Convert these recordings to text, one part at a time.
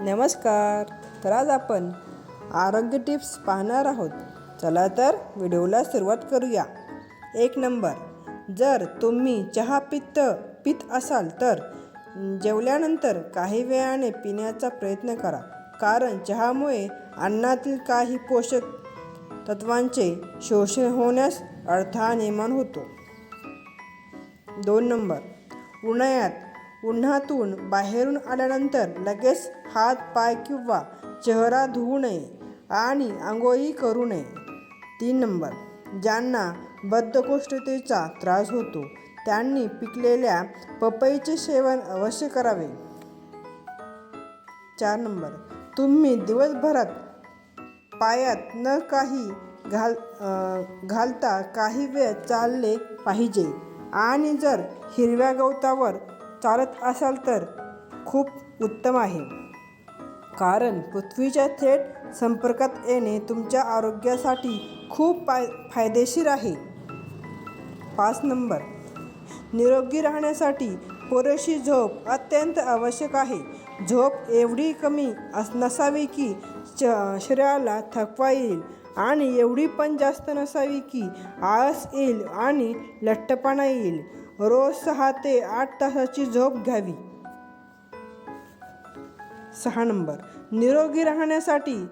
नमस्कार. तर आज आपण आरोग्य टिप्स पाहणार आहोत. चला तर व्हिडिओला सुरुवात करूया. एक नंबर. जर तुम्ही चहा पित्त पित असाल तर जेवल्यानंतर काही वेळाने पिण्याचा प्रयत्न करा. कारण चहामुळे अन्नातील काही पोषक तत्वांचे शोषण होण्यास अडथळा निर्माण होतो. दोन नंबर. उन्हाळ्यात उन्हातून बाहेरून आल्यानंतर लगेच हात पाय किंवा चेहरा धुवू नये आणि आंघोळी करू नये. तीन नंबर. ज्यांना बद्धकोष्ठतेचा त्रास होतो त्यांनी पिकलेल्या पपईचे सेवन अवश्य करावे. चार नंबर. तुम्ही दिवसभरात पायात न काही घाल घालता काही वेळ चालले पाहिजे आणि जर हिरव्या गवतावर चालत असाल तर खूप उत्तम आहे. कारण पृथ्वीच्या थेट संपर्कात येणे तुमच्या आरोग्यासाठी खूप फाय फायदेशीर आहे. पाच नंबर. निरोगी राहण्यासाठी पुरेशी झोप अत्यंत आवश्यक आहे. झोप एवढी कमी अस नसावी की च शरीराला थकवा येईल आणि एवढी पण जास्त नसावी की आळस येईल आणि लठ्ठपणा येईल. रोज सहा ते आठ तासाची झोप घ्यावी. सहा नंबर. निरोगी राहण्यासाठी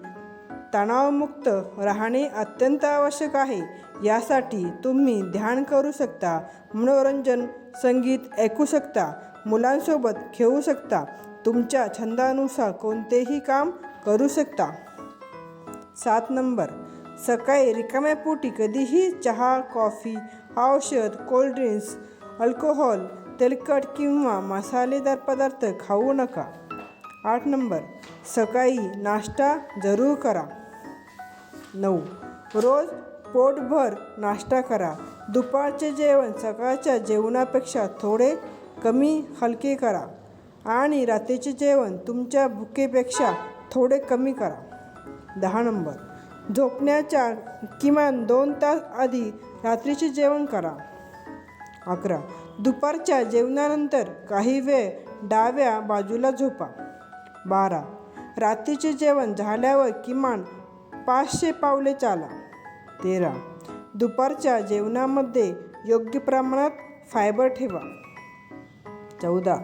तणावमुक्त राहणे अत्यंत आवश्यक आहे. यासाठी तुम्ही ध्यान करू शकता मनोरंजन संगीत ऐकू शकता मुलांसोबत खेळू शकता तुमच्या छंदानुसार कोणतेही काम करू शकता. सात नंबर. सकाळी रिकाम्या पोटी कधीही चहा कॉफी औषध कोल्ड्रिंक्स अल्कोहोल तेलकट किंवा मसालेदार पदार्थ खाऊ नका. आठ नंबर सकाळी नाश्ता जरूर करा. नऊ रोज पोटभर नाश्ता करा. दुपारचे जेवण सकाळच्या जेवणापेक्षा थोडे कमी हलके करा आणि रात्रीचे जेवण तुमच्या भुकेपेक्षा थोडे कमी करा. दहा नंबर झोपण्याच्या किमान दोन तास आधी रात्रीचे जेवण करा. अकरा. दुपारच्या जेवणानंतर काही वेळ डाव्या बाजूला झोपा. बारा. रात्रीचे जेवण झाल्यावर किमान पाचशे पावले चाला. तेरा. दुपारच्या जेवणामध्ये योग्य प्रमाणात फायबर ठेवा. चौदा.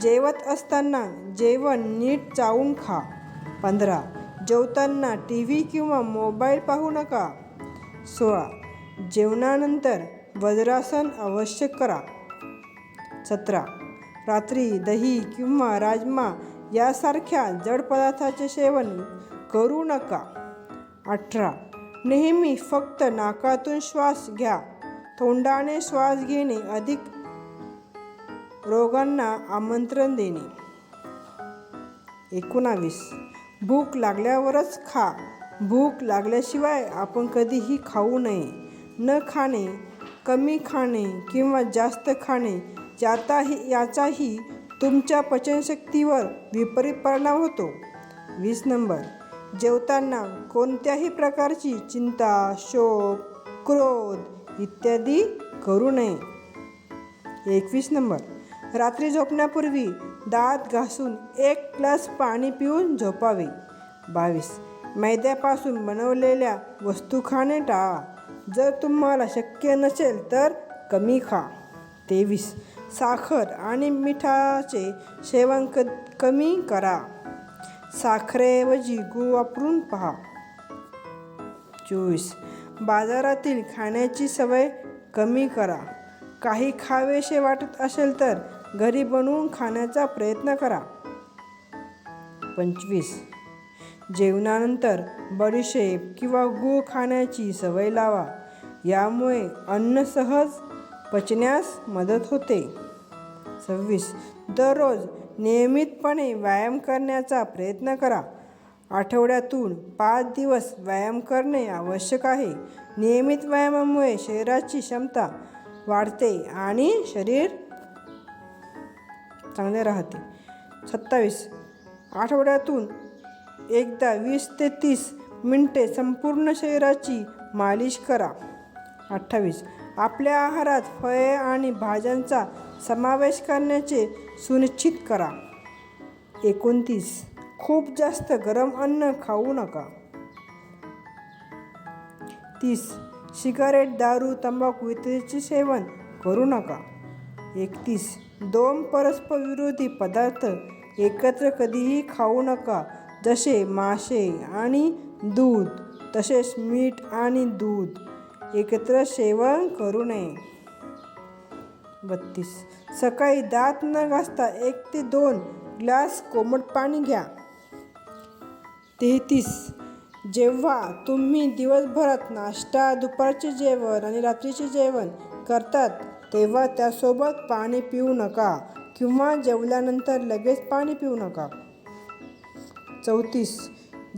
जेवत असताना जेवण नीट चावून खा. पंधरा. जेवताना टी व्ही किंवा मोबाईल पाहू नका. सोळा. जेवणानंतर वज्रासन अवश्य करा. सतरा रात्री दही किंवा राजमा यासारख्या जड पदार्थाचे सेवन करू नका. अठरा नेहमी फक्त नाकातून श्वास घ्या. तोंडाने श्वास घेणे अधिक रोगांना आमंत्रण देणे. एकोणावीस भूक लागल्यावरच खा. भूक लागल्याशिवाय आपण कधीही खाऊ नये. न खाणे कमी खाणे किंवा जास्त खाणे याचाही याचाही तुमच्या पचनशक्तीवर विपरीत परिणाम होतो. वीस नंबर. जेवताना कोणत्याही प्रकारची चिंता शोक क्रोध इत्यादी करू नये. एकवीस नंबर. रात्री झोपण्यापूर्वी दात घासून एक ग्लास पाणी पिऊन झोपावे. बावीस. मैद्यापासून बनवलेल्या वस्तू खाणे टाळा. जर तुम्हाला शक्य नसेल तर कमी खा. तेवीस. साखर आणि मिठाचे सेवन क कमी करा. साखरेऐवजी गूळ वापरून पहा. चोवीस. बाजारातील खाण्याची सवय कमी करा. काही खावेसे वाटत असेल तर घरी बनवून खाण्याचा प्रयत्न करा. पंचवीस. जेवणानंतर बडीशेप किंवा गूळ खाण्याची सवय लावा. यामुळे अन्न सहज पचण्यास मदत होते. सव्वीस. दररोज नियमितपणे व्यायाम करण्याचा प्रयत्न करा. आठवड्यातून पाच दिवस व्यायाम करणे आवश्यक आहे. नियमित व्यायामामुळे शरीराची क्षमता वाढते आणि शरीर चांगले राहते. सत्तावीस. आठवड्यातून एकदा वीस ते तीस मिनटे संपूर्ण शरीराची मालिश करा. अठ्ठावीस. आपल्या आहारात फळे आणि भाज्यांचा समावेश करण्याचे सुनिश्चित करा. एकोणतीस. खूप जास्त गरम अन्न खाऊ नका. तीस. सिगारेट दारू तंबाखू इत्यादीचे सेवन करू नका. एकतीस. दोन परस्पर विरोधी पदार्थ एकत्र कधीही खाऊ नका. जसे मासे आणि दूध तसेच मीठ आणि दूध एकत्र सेवन करू नये. बत्तीस. सकाळी दात न घासता एक ते दोन ग्लास कोमट पाणी घ्या. तेहतीस. जेव्हा तुम्ही दिवसभरात नाश्ता दुपारचे जेवण आणि रात्रीचे जेवण करतात तेव्हा त्यासोबत पाणी पिऊ नका किंवा जेवल्यानंतर लगेच पाणी पिऊ नका. चौतीस.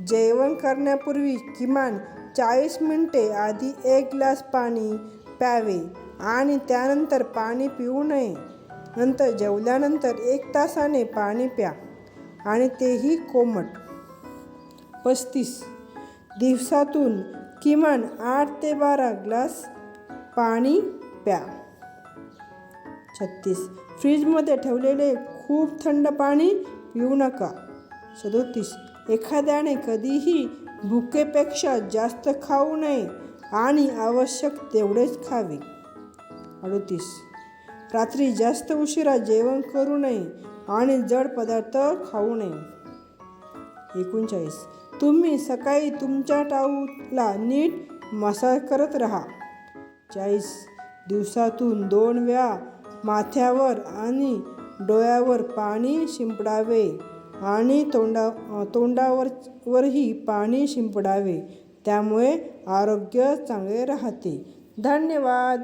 जेवण करण्यापूर्वी किमान चाळीस मिनटे आधी एक ग्लास पाणी प्यावे आणि त्यानंतर पाणी पिऊ नये. नंतर जेवल्यानंतर एक तासाने पाणी प्या आणि तेही कोमट. पस्तीस. दिवसातून किमान आठ ते बारा ग्लास पाणी प्या. छत्तीस. फ्रीजमध्ये ठेवलेले खूप थंड पाणी पिऊ नका. सदोतीस. एखाद्याने कधीही भुकेपेक्षा जास्त खाऊ नये आणि आवश्यक तेवढेच खावे. अडतीस. रात्री जास्त उशिरा जेवण करू नये आणि जड पदार्थ खाऊ नये. एकोणचाळीस. तुम्ही सकाळी तुमच्या टाऊला नीट मसाज करत राहा. चाळीस. दिवसातून दोन वेळा माथ्यावर आणि डोळ्यावर पाणी शिंपडावे. आणि तोंडा तोंडावर वरही पाणी शिंपडावे. त्यामुळे आरोग्य चांगले राहते. धन्यवाद.